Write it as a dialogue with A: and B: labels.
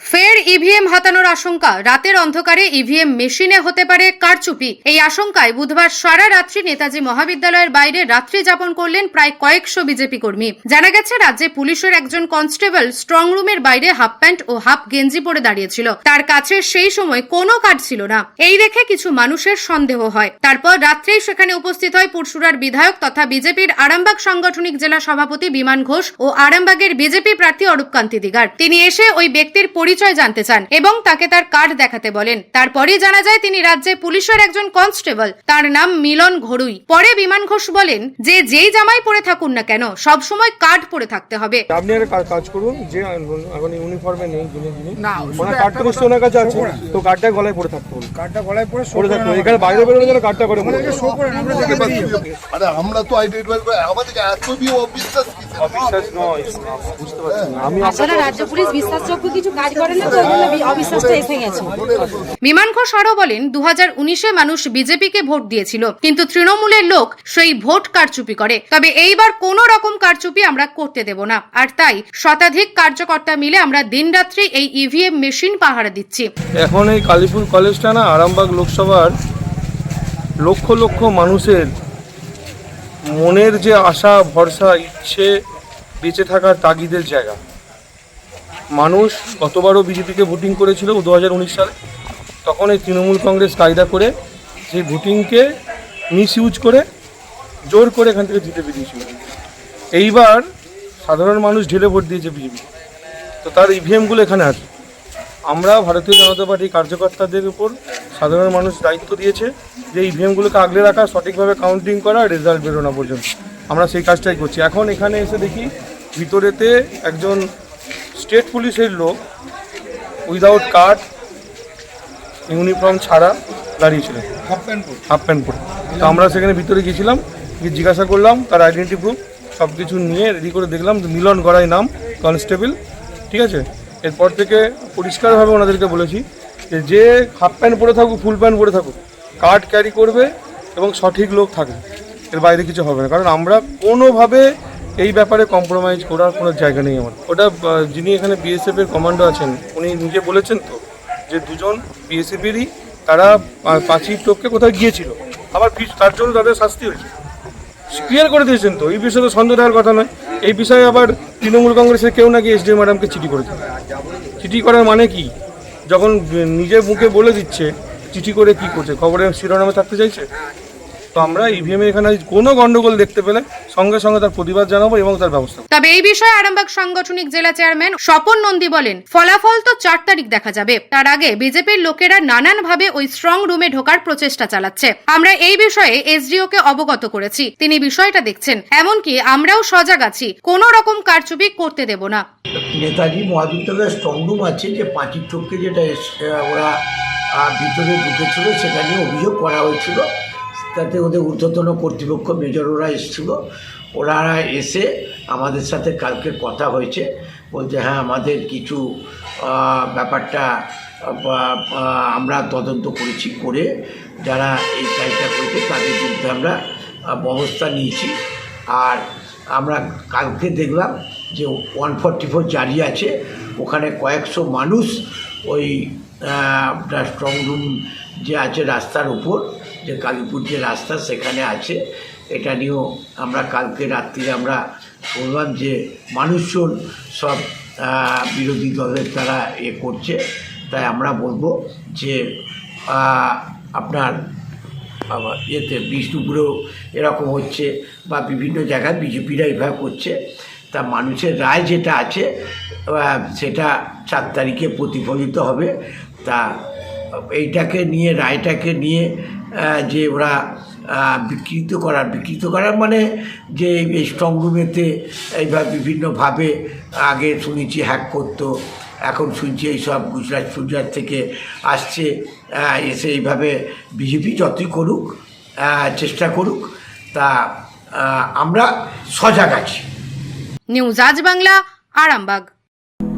A: ফের ইভিএম হাতানোর আশঙ্কা। রাতের অন্ধকারে ইভিএম মেশিনে হতে পারে কারচুপি। এই আশঙ্কায় বুধবার সারা রাত্রি নেতাজি মহাবিদ্যালয়ের বাইরে রাত্রি যাপন করলেন প্রায় কয়েকশো বিজেপি কর্মী। জানা গেছে, রাজ্যে পুলিশের একজন কনস্টেবল স্ট্রং রুমের বাইরে হাফ প্যান্ট ও হাফ গেঞ্জি পরে দাঁড়িয়েছিল। তার কাছে সেই সময় কোনো কার্ড ছিল না। এই দেখে কিছু মানুষের সন্দেহ হয়। তারপর রাত্রেই সেখানে উপস্থিত হয় পুরসুরার বিধায়ক তথা বিজেপির আরামবাগ সাংগঠনিক জেলা সভাপতি বিমান ঘোষ ও আরামবাগের বিজেপি প্রার্থী অরূপকান্তি দিগার। তিনি এসে ওই ব্যক্তির পরিচয় জানতে চান এবং তাকে তার কার্ড দেখাতে বলেন। তারপরই জানা যায় তিনি রাজ্যে পুলিশের একজন কনস্টেবল। তার নাম মিলন ঘড়ুই পরে বিমান ঘোষ বলেন যে যেই জামাই পরে থাকুন না কেন সব সময় কার্ড পরে থাকতে হবে।
B: আপনি কা- কাজ করুন যে এখন ইউনিফর্মে নেই যিনি যিনি।
C: না,
B: ওনার নিশ্চয়ই ওনার কাছে আছে। তো কার্ডটা গলায় পরে থাকতে হবে।
C: কার্ডটা গলায় পরে
B: পরে থাকতে হবে।
C: আমাদের।
B: এখানে বাইরে বেরোলে যেন কার্ডটা করে
C: শো করেন আমরা দেখে দিই।
D: আরে আমরা তো আইডেন্টিফাই করে আমাদেরকে এত অবিশ্বাস?
B: অবিশ্বাস নয়। বুঝতে পারছি আমি
E: আসলে রাজ্য পুলিশ বিশ্বাসযোগ্য কিছু কাজ করে না তো ওই জন্য বি- অবিশ্বাসটা এসে গেছে।
A: বিমান ঘোষ আরও বলেন দু হাজার উনিশে মানুষ বিজেপিকে ভোট দিয়েছিল কিন্তু তৃণমূলের লোক সেই ভোট কারচুপি করে। তবে এইবার কোনো রকম কারচুপি আমরা করতে দেব না। আর তাই শতাধিক কার্যকর্তা মিলে আমরা দিনরাত্রি এই ইভিএম মেশিন পাহারা দিচ্ছি।
B: এখন এই কালীপুর কলেজটা না আরামবাগ লোকসভার লক্ষ লক্ষ মানুষের মনের যে আশা ভরসা ইচ্ছে বেঁচে থাকার তাগিদের জায়গা। মানুষ কতবারও বিজেপিকে ভোটিং করেছিল দু হাজার উনিশ সালে। তখন এই তৃণমূল কংগ্রেস কায়দা করে সেই ভোটিংকে মিস ইউজ করে জোর করে এখান থেকে জিতে বেরিয়েছিল। এইবার সাধারণ মানুষ ঢেলে ভোট দিয়েছে বিজেপি। তো তার ইভিএমগুলো এখানে আছে। আমরা ভারতীয় জনতা পার্টির কার্যকর্তাদের উপর সাধারণ মানুষ দায়িত্ব দিয়েছে যে ইভিএমগুলোকে আগলে রাখা, সঠিকভাবে কাউন্টিং করা রেজাল্ট বেরোনো পর্যন্ত। আমরা সেই কাজটাই করছি। এখন এখানে এসে দেখি ভিতরেতে একজন স্টেট পুলিশের লোক উইদাউট কার্ড ইউনিফর্ম ছাড়া দাঁড়িয়েছিলেন। হাফ প্যান্ট পরে। তো আমরা সেখানে ভিতরে গেছিলাম গিয়ে জিজ্ঞাসা করলাম তার আইডেন্টি প্রুফ সব কিছু নিয়ে রেডি করে দেখলাম যে মিলন গড়াই নাম কনস্টেবল ঠিক আছে? এরপর থেকে পরিষ্কারভাবে ওনাদেরকে বলেছি যে যে হাফ প্যান্ট পরে থাকুক ফুল প্যান্ট পরে থাকুক কার্ড ক্যারি করবে এবং সঠিক লোক থাকবে। এর বাইরে কিছু হবে না। কারণ আমরা কোনোভাবে এই ব্যাপারে কম্প্রোমাইজ করার কোনো জায়গা নেই আমার। ওটা যিনি এখানে বিএসএফ এর কমান্ডো আছেন, উনি নিজে বলেছেন তো যে দুজন বিএসএফেরই তারা পা- পাঁচই টপকে কোথাও গিয়েছিল। আবার তার জন্য তাদের শাস্তি হয়েছে। ক্লিয়ার করে দিয়েছেন তো, এই বিষয়ে তো সন্দেহ দেওয়ার কথা নয়। এই বিষয়ে আবার তৃণমূল কংগ্রেসের কেউ নাকি এসডি ম্যাডামকে চিঠি করেছে। চিঠি করার মানে কি? যখন নিজের মুখে বলে দিচ্ছে, চিঠি করে কি করছে? খবরের শিরোনামে থাকতে চাইছে? তো আমরা ইভিএম এখানে কোনো গন্ডগোল দেখতে পেলে সঙ্গে সঙ্গে তার প্রতিবাদ জানাব এবং তার ব্যবস্থা
A: তবে এই বিষয়ে আরামবাগ সাংগঠনিক জেলা চেয়ারম্যান স্বপন নন্দী বলেন ফলাফল তো চার তারিখ দেখা যাবে। তার আগে বিজেপির লোকেরা নানান ভাবে ওই স্ট্রং রুমে ঢোকার প্রচেষ্টা চালাচ্ছে। আমরা এই বিষয়ে এসডিও কে অবগত করেছি। তিনি বিষয়টা দেখছেন। এমনকি আমরাও সজাগ আছি। কোনো রকম কারচুপি করতে দেব না।
F: নেতাজি মহাবিদ্যালয়ের স্ট্রংরুম আছে যে পাঁচির চোখকে যেটা ওরা ভিতরে ঢুকেছিল সেটা নিয়ে অভিযোগ করা হয়েছিল। তাতে ওদের ঊর্ধ্বতন কর্তৃপক্ষ মেজররা এসেছিল। ওনারা এসে আমাদের সাথে কালকে কথা হয়েছে, বলছে হ্যাঁ আমাদের কিছু ব্যাপারটা আমরা তদন্ত করেছি করে যারা এই কাজটা করেছে তাদের বিরুদ্ধে আমরা ব্যবস্থা নিয়েছি। আর আমরা কালকে দেখলাম যে ওয়ান ফর্টি ফোর জারি আছে, ওখানে কয়েকশো মানুষ ওই আপনার স্ট্রং রুম যে আছে রাস্তার উপর যে কালীপুর যে রাস্তা সেখানে আছে, এটা নিয়েও আমরা কালকে রাত্রিরে আমরা বললাম যে মানুষজন সব বিরোধী দলের তারা এ করছে। তাই আমরা বলব যে আপনার ইয়েতে বিষ্ণুপুরেও এরকম হচ্ছে বা বিভিন্ন জায়গায় বিজেপিরা এভাবে করছে। তা মানুষের রায় যেটা আছে সেটা চার তারিখে প্রতিফলিত হবে। তা এইটাকে নিয়ে, রায়টাকে নিয়ে যে ওরা বিকৃত করার বিকৃত করার মানে যে এই স্ট্রংরুমেতে এইভাবে বিভিন্নভাবে আগে শুনেছি হ্যাক করতো, এখন শুনছি এইসব গুজরাট ফুজরাট থেকে আসছে এসে এইভাবে বিজেপি যতই করুক চেষ্টা করুক, তা আমরা সজাগ আছি।
A: নিউজ আজ বাংলা, আরামবাগ।